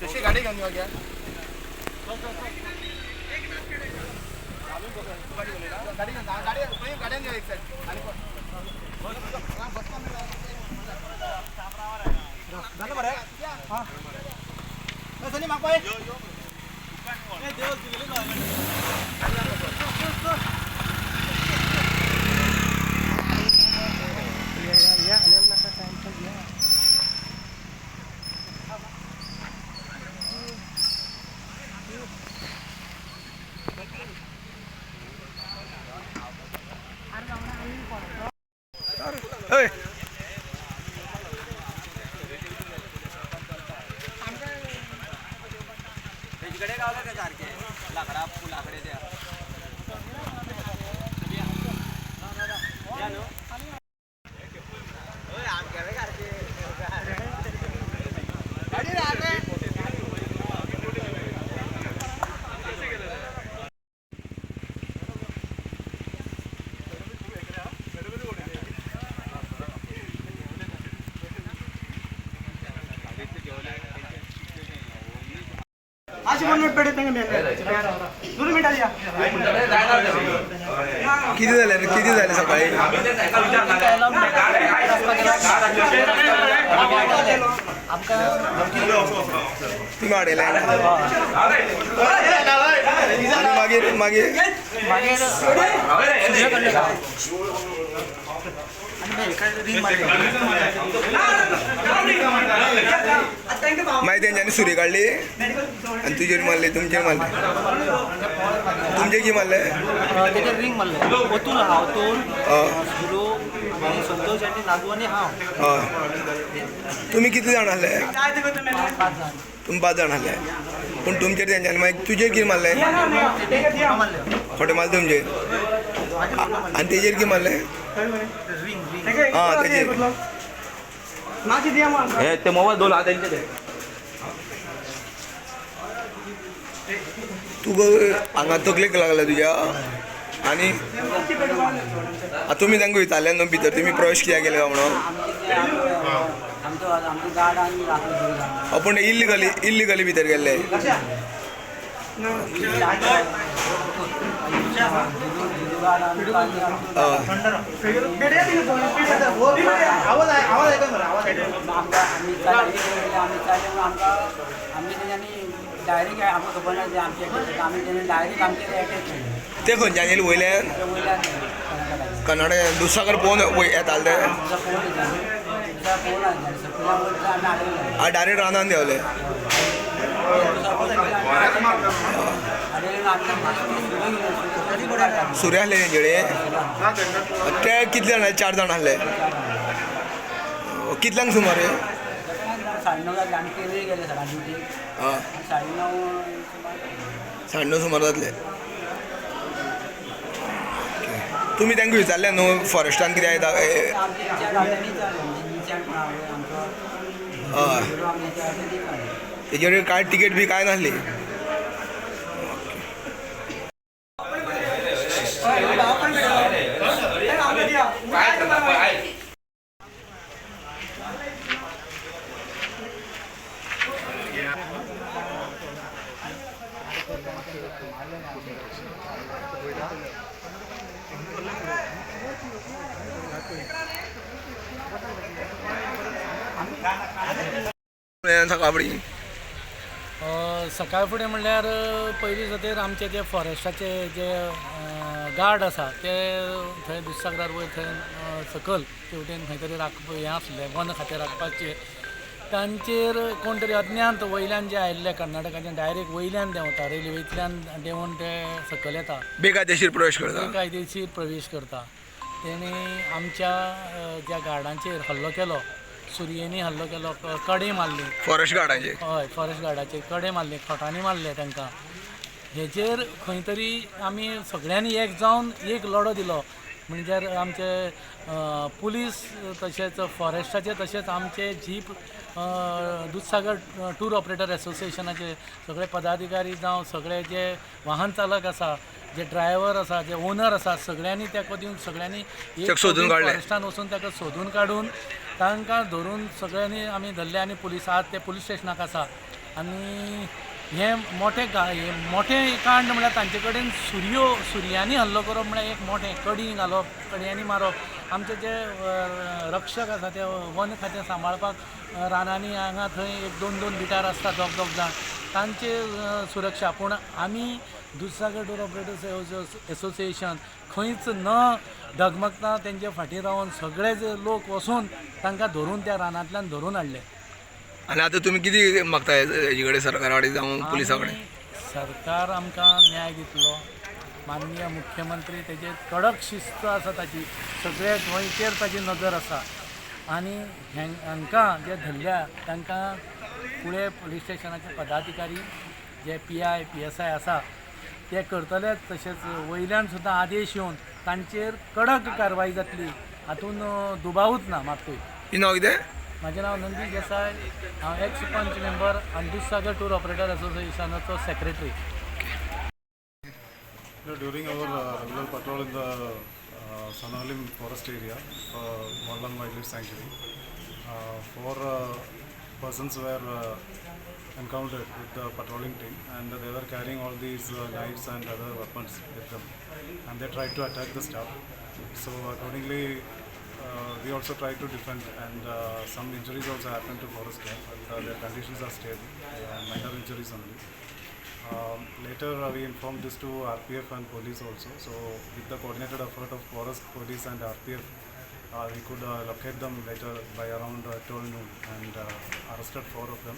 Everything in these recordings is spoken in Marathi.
शशी गाडी घेऊन येऊ घ्या गाडी घेऊन जा, गाडी तुम्ही गाड्यान या एक साईड आणि कोण? हा, बस पण झालं बरं हा ए, सनी मागवा ए. ए, देवच दिलेली ना. होय. तिकडे गावलं का सारखे? लाकडा लाकडे द्या अशी पण नोट पेढे तुम्ही दोन मिनिटात या किती झाले रे किती झाले सकाळी ती आणि मागे मागे माहिती त्यांच्यानी सुरी काढली आणि तुझे मारले तुमचे मारले. तुमचे की मारले? रिंग मारले. ओतून हा ओतून. हिरो आणि संतोष आणि नागू आणि हा. हा. तुम्ही किती जाण आले? तुम्ही पाच जाण आले. पण तुमचे त्यांच्यानी माहिती तुझे किती मारले? खोटे मारले तुमचे. आ- आणि तेजेर किती मारले? हा हे ते मोबाईल दोन हात त्यांचे तू ग हांगा तकलेक लागला तुझ्या. आणि आ, तुम्ही तांकां विचारले न्हू भितर तुमी प्रवेश काय म्हणून गाड आणि राखलं आपण इल्लिगली इल्लिगली भितर गेल्ले पेढे या आवाज आवाज ऐका बरं आवाज ऐका आम्ही चालले आम्ही चालले आमका आम्ही डायरेक्ट आमकां खबर ना ते आमचे attack. आम्ही डायरेक्ट आमचे अटॅक केले ते खंयच्यान येयले वयल्यान त्या वयल्यान कर्नाटकात. कन्नड पोवन येताले ते तुमचा आ डायरेक्ट रानान देवले सुर्या आहले तेंचेडे ते कितले जाण? चार जाण आहले कितल्यांक सुमार साडेनऊ साडे णव सुमार जातले. तुमी तांकां विचारले न्हू फॉरेस्टान कितें येता हय चालले तेजेर काय तिकेट बी काय नासली. सकाळ फुडें सकाळ फुडें म्हणल्यार पयलीं खातीर आमचे जे फॉरेस्टाचे जे गार्ड आसा ते थंय दुसऱ्या वयर थंय सकल तेवटेन खंय तरी राख हें आसलें वन खातें राखपाचें तांचेर कोण तरी अज्ञात वयल्यान जे आयिल्ले कर्नाटकाचे डायरेक्ट वयल्यान देंवता रेल्वेंतल्यान देंवून ते सकल येता बेकायदेशीर प्रवेश करता कायदेशीर प्रवेश करता तेणी आमच्या ज्या गार्डांचेर हल्लो केलो सुरयेनी हल्लो केलो कडे मारली. फॉरेस्ट गार्डाचे. हय फॉरेस्ट गार्डाचे कडे मारले खोटांनी मारले तांकां हेचेर खंय तरी आमी सगळ्यांनी एक जावन एक लढो दिलो. म्हणजे आमचे पुलीस तशेंच फॉरेस्टाचे तशेंच आमचे जीप दूधसागर टूर ऑपरेटर एसोसिएशनाचे सगळे पदाधिकारी जावं सगळे जे वाहन चालक आसा जे ड्रायव्हर आसा जे ओनर आसा सगळ्यांनी तेको दिवन सगळ्यांनी एक सोदून. फॉरेस्टान वचून ताका सोदून काडून तांकां धरून सगळ्यांनी आमी धरले आनी पुलीस आहात ते पुलीस स्टेशनाक आसा आनी हे मोठे हे मोठे कांड म्हळ्यार तांचे कडेन सुरयो सुरयांनी हल्लो करप म्हळ्यार एक मोठें कडी घालप कडयांनी मारप आमचे जे रक्षक आसा ते वन खातें सांबाळपाक रानांनी हांगा थंय एक दोन दोन बिटार आसता दोग दोग जाण. तांचे सुरक्षा. पूण आमी दुधसागर टूर ऑपरेटर्स एसोसिएशन खंयच न डगमगता तेंचे फाटीं रावन सगळे जे लोक वचून तांकां धरून त्या रानांतल्यान धरून हाडले. आनी आतां तुमी कितें मागताय कडेन सरकारा कडेन जावं पुलिसा कडेन आमी सरकार आमकां न्याय दितलो. माननीय मुख्यमंत्री तेजे कडक शिस्त आसा ताची. सगळे गोंयचेर ताची नजर आसा. आनी हांकां जे धरल्या तांकां फुडें पुलीस स्टेशनाचे पदाधिकारी जे P I P S I आसा ते करतलेच तशेंच वयल्यान सुद्दां आदेश येवन तांचेर कडक कारवाय जातली. हातून दुबावूच ना मात्तूय ही नांव कितें? माझे नाव नंदी देसाय हांव एक्स पंच मेंबर आनी Dudhsagar tour operator असोसिएशनाचो secretary You our regular patrol in the patrol forest area uh, Sonalim forest area, uh, Wildlife Wildlife Sanctuary, encountered with the patrolling team and they were carrying all these uh, knives and other weapons with them and they tried to attack the staff. So accordingly, we also tried to defend and uh, some injuries also happened to forest Camp, but uh, their conditions are stable, uh, minor injuries only. Um, later, uh, we informed this to RPF and police also. So, with the coordinated effort of forest police and RPF, uh, we could uh, locate them later by around uh, 12 noon and uh, arrested four of them.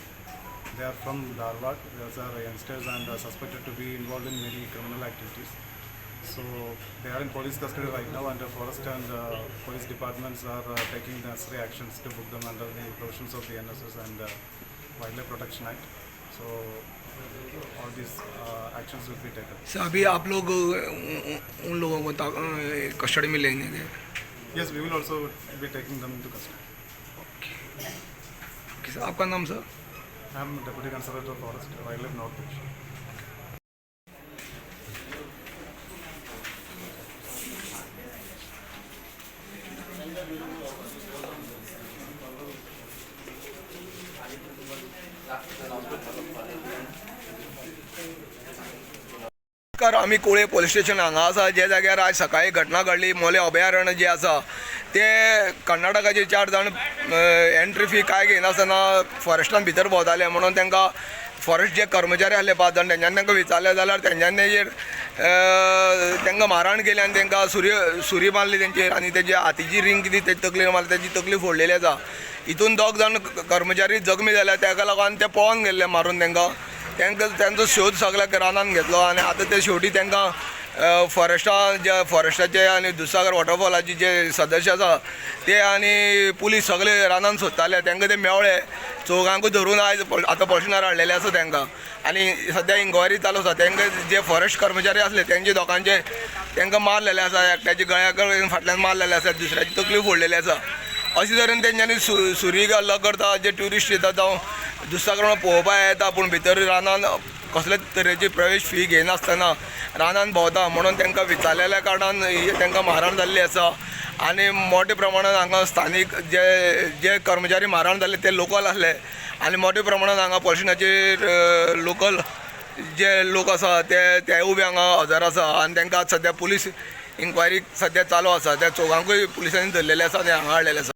They are from Dharwad. These are youngsters and uh, suspected to be involved in many criminal activities. So they are in police custody right now, the forest and uh, police departments are uh, taking necessary actions to book them under the provisions of the NSS and uh, Wildlife Protection Act. So all these uh, actions will be taken. Sir अभी आप लोग उन उन लोगों को कस्टडी में लेंगे क्या? Yes, we will also be taking them into custody. Okay, sir आपका नाम sir I am Deputy Conservator of Forest, Wildlife North Division. Thank you. नमस्कार आमी कुळे पोलीस स्टेशन हांगा आसा जे जाग्यार आज सकाळी घटना घडली मोले अभयारण्य जे आसा ते कर्नाटकाचे चार जाण एंट्री फी कांय घेयनासतना फॉरेस्टान भितर भोंवताले म्हणून तांकां फॉरेस्ट जे कर्मचारी आसले पांच जाण तेंच्यांनी तांकां विचारलें जाल्यार तेंच्यांनी तेजेर तांकां मारहाण केली आनी तांकां सुर्य सुरी मारली तेंचेर आनी तेजे हातीची रिंग कितें तेजी तकलेर मारली तेजी तकली फोडलेली आसा हितून दोग जाण कर्मचारी जखमी जाल्या ताका लागून ते पळोवन गेल्ले मारून तांकां तांकां तांचो शोध सगळ्या रानान घेतलो आनी आतां ते शेवटी तांकां फॉरेस्टा जे फॉरेस्टाचे आनी दुसागर वॉटरफॉलाचे जे सदस्य आसा ते आनी पुलीस सगळे रानान सोदताले तांकां ते मेवळे चौगांकूय धरून आयज आतां पोर्शनार हाडलेले आसा तांकां आनी सद्या इन्क्वायरी चालू आसा तांकां जे फॉरेस्ट कर्मचारी आसले तेंचे दोगांचे तांकां मारलेले आसा एकट्याचे गळ्या फाटल्यान मारलेले आसा दुसऱ्याची तकली फोडलेली आसा अशे तरेन तेंच्यांनी सु सुरी हल्लो करता जे ट्युरिस्ट येता जावं दुसऱ्या पळोवपाक येता पूण भितर रानान कसले तरेची प्रवेश फी घेयनासतना रानान भोंवता म्हणून तांकां विचारलेल्या कारणान ही तांकां मारहाण जाल्ली आसा आनी मोठ्या प्रमाणान हांगा स्थानीक जे जे कर्मचारी मारहाण जाल्ले ते लोकल आसले आनी मोठ्या प्रमाणान हांगा पर्शनाचेर लोकल जे लोक आसा ते तेवूय बी हांगा हजर आसा आनी तांकां सद्या पुलीस इन्क्वायरी सद्या चालू आसा त्या चौगांकूय पुलिसांनी धरलेले आसा आनी हांगा हाडलेले आसा